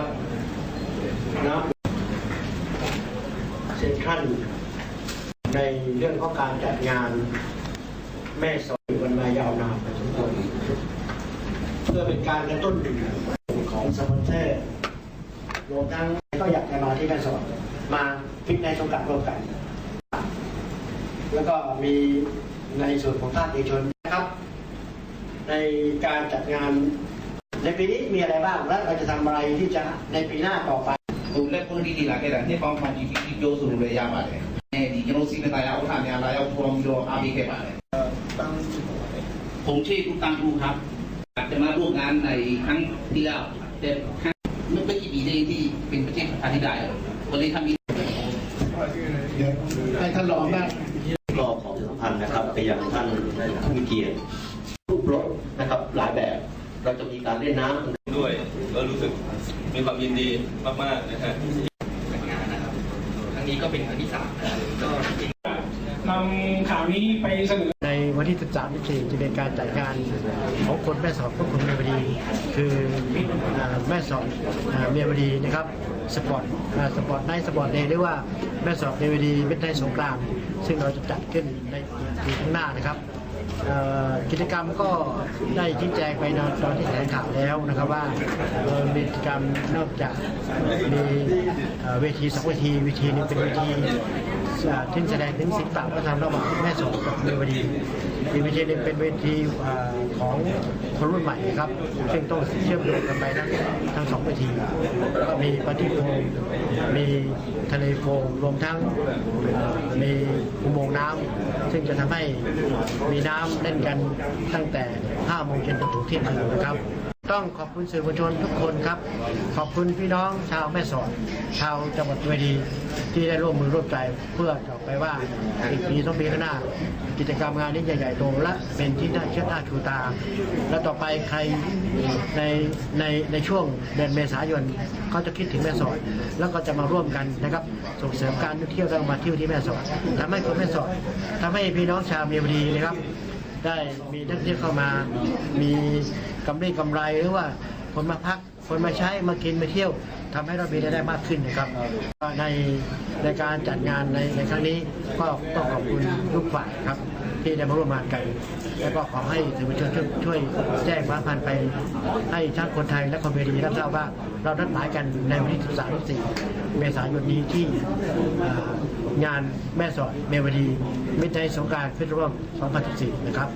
นะครับน้ำเซ็นทรัลในเรื่องของการจัดงานแม่สอนวันมายาวนานพอสมควรเพื่อเป็นการกระตุ้นของสปอนเซอร์รวมทั้งก็อยากจะมาที่แม่สอดมาพิกในสงการร่วมกัน แล้วก็มีในส่วนของภาคเอกชนนะครับ ในการจัดงาน ในปีนี้มีอะไรบ้าง และเราจะทำอะไรที่จะในปีหน้าต่อไป သူလက်ကွန်ဒီဒီလာခဲ့တာနှစ်ပေါင်းမှဒီဒီပြောဆိုလို့လည်းရပါတယ်။အဲဒီကျွန်တော်စီမံတရားဥထာများလာရောက်ပေါ်ပြီးတော့အားပေးခဲ့ပါတယ်။ผมชื่อคุณตังคูครับอาจจะมาร่วมงานในครั้งที่แล้วแต่ครั้งไม่ไม่กี่ปีนี้ที่เป็นประเทศอธิบายวันนี้ทำมี ให้ท่านรองได้ ก็ขอสัมพันธ์นะครับไปยังท่านผู้มีเกียรติ เล่นน้ำด้วยก็รู้สึกมีความยินดีมากๆนะฮะจัดงานนะครับครั้งนี้ก็เป็นครั้งที่สามก็จริงนำข่าวนี้ไปเสนอในวันที่ 13ที่4จะเป็นการจัดงานของคนแม่สอดพวกคนเมียวดี คืออแม่สอดอ่าเมียวดีนะครับสปอร์ตสปอร์ตในสปอร์ตเดย์เรียกว่าแม่สอดเมียวดีเป็นในสงกรานซึ่งเราจะจัดขึ้นในปีข้างหน้านะครับ กิจกรรมก็ได้ชี้แจงไปตอนที่แถลงข่าวแล้วนะครับว่ามีกิจกรรมนอกจากมีเวทีสองเวทีเวทีนึงเป็นเวที อ่าที่แสดงถึงศิลปะวัฒนธรรมระหว่างแม่สอดกับเมีวดีอีเวทีหนึงเป็นเวทีของคนรุ่นใหม่ครับ ซึ่งต้องเชื่อมโยงกันไปทั้งทั้งสองเวทีก็มีปฏิโฟมมีทะเลโฟมรวมทั้งมีอุโมงค์น้ำซึ่งจะทำให้มีน้ำเล่นกันตั้งแต่5โมงเย็นจนถึงเที่ยงคืนนะครับ ต้องขอบคุณสื่อมวลชนทุกคนครับ ขอบคุณพี่น้องชาวแม่สอดชาวจังหวัดเวดีที่ได้ร่วมมือร่วมใจเพื่อต่อไปว่าอีกปีสองปีข้างหน้า กิจกรรมงานนี้ใหญ่ๆโตและเป็นที่น่าเชื่อหน้าชูตา และต่อไปใครในในในช่วงเดือนเมษายนเขาจะคิดถึงแม่สอดแล้วก็จะมาร่วมกันนะครับ ส่งเสริมการท่องเที่ยวและมาเที่ยวที่แม่สอดทำให้คนแม่สอดทำให้พี่น้องชาวเมียวดีนะครับได้มีนักท่องเที่ยวเข้ามา มี กำไรกำไรหรือว่าคนมาพักคนมาใช้มากินมาเที่ยวทำให้เรามีรายได้มากขึ้นนะครับในในการจัดงานในในครั้งนี้ก็ต้องขอบคุณทุกฝ่ายครับ ที่ได้มาร่วมงานกัน แล้วก็ขอให้สื่อมวลชนช่วยช่วยแจ้งฟ้าพันไป ให้ทั้งคนไทยและคนเวดีรับทราบว่าเรานัดหมายกันในวันที่13 14เมษายนนี้ที่งานแม่สอดเมวดีมิตรใจสงการฟิตร่วม2014 นะครับ